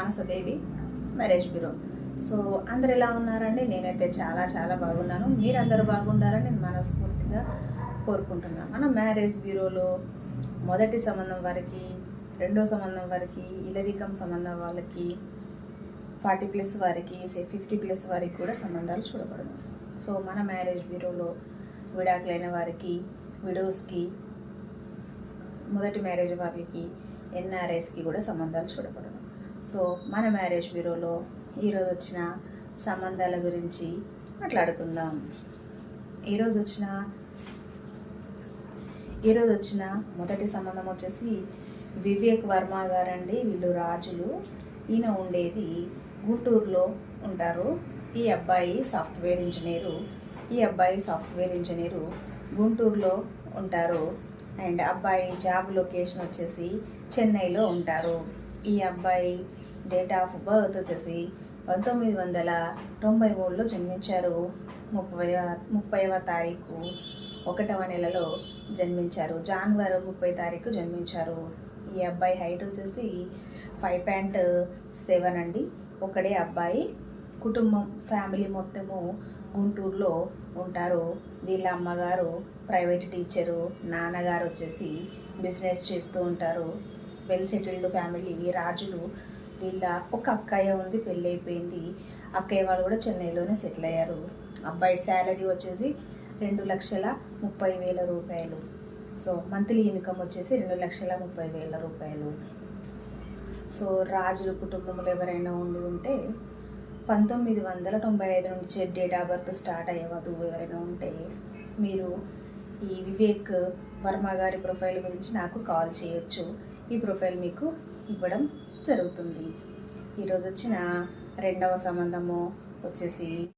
Manasa Devi marriage bureau so అందరు ఎలా ఉన్నారండి? నేనైతే చాలా చాలా బాగున్నాను. మీరందరూ బాగుండాలని నేను మనస్ఫూర్తిగా కోరుకుంటున్నాను మన మ్యారేజ్ బ్యూరోలో మొదటి సంబంధం వారికి రెండో సంబంధం వారికి ఇలరికం సంబంధం వాళ్ళకి ఫార్టీ ప్లస్ వారికి సే ఫిఫ్టీ ప్లస్ వారికి కూడా సంబంధాలు చూడబడను. సో మన మ్యారేజ్ బ్యూరోలో విడాకులైన వారికి విడోస్కి మొదటి మ్యారేజ్ వారికి ఎన్ఆర్ఎస్కి కూడా సంబంధాలు చూడబడను. సో మన మ్యారేజ్ బ్యూరోలో ఈరోజు వచ్చిన సంబంధాల గురించి మాట్లాడుకుందాం. ఈరోజు వచ్చిన ఈరోజు వచ్చిన మొదటి సంబంధం వచ్చేసి వివేక్ వర్మ గారండి. వీళ్ళు రాజులు. ఈయన ఉండేది గుంటూరులో ఉంటారు. ఈ అబ్బాయి సాఫ్ట్వేర్ ఇంజనీరు. ఈ అబ్బాయి సాఫ్ట్వేర్ ఇంజనీరు గుంటూరులో ఉంటారు. అండ్ అబ్బాయి జాబ్ లొకేషన్ వచ్చేసి చెన్నైలో ఉంటారు. ఈ అబ్బాయి డేట్ ఆఫ్ బర్త్ వచ్చేసి పంతొమ్మిది వందల తొంభై మూడులో జన్మించారు. ముప్పై ముప్పైవ తారీఖు ఒకటవ నెలలో జన్మించారు. జనవరి ముప్పై తారీఖు జన్మించారు. ఈ అబ్బాయి హైట్ వచ్చేసి ఫైవ్ పాయింట్ సెవెన్ అండి. ఒకడే అబ్బాయి. కుటుంబం ఫ్యామిలీ మొత్తము గుంటూరులో ఉంటారు. వీళ్ళ అమ్మగారు ప్రైవేట్ టీచరు. నాన్నగారు వచ్చేసి బిజినెస్ చేస్తూ ఉంటారు. Well settled family. రాజులు వీళ్ళ ఒక అక్కయ్య ఉంది పెళ్ళి అయిపోయింది అక్కయ్య వాళ్ళు కూడా చెన్నైలోనే సెటిల్ అయ్యారు. అబ్బాయి శాలరీ వచ్చేసి రెండు లక్షల ముప్పై వేల రూపాయలు. సో మంత్లీ ఇన్కమ్ వచ్చేసి రెండు లక్షల ముప్పై వేల రూపాయలు. సో రాజుల కుటుంబంలో ఎవరైనా ఉండి ఉంటే పంతొమ్మిది వందల తొంభై ఐదు నుంచి డేట్ ఆఫ్ బర్త్ స్టార్ట్ అయ్యే వధువు ఎవరైనా ఉంటే మీరు ఈ వివేక్ వర్మ గారి ప్రొఫైల్ గురించి నాకు కాల్ చేయొచ్చు. ఈ ప్రొఫైల్ మీకు ఇవ్వడం జరుగుతుంది. ఈరోజు వచ్చిన రెండవ సంబంధము వచ్చేసి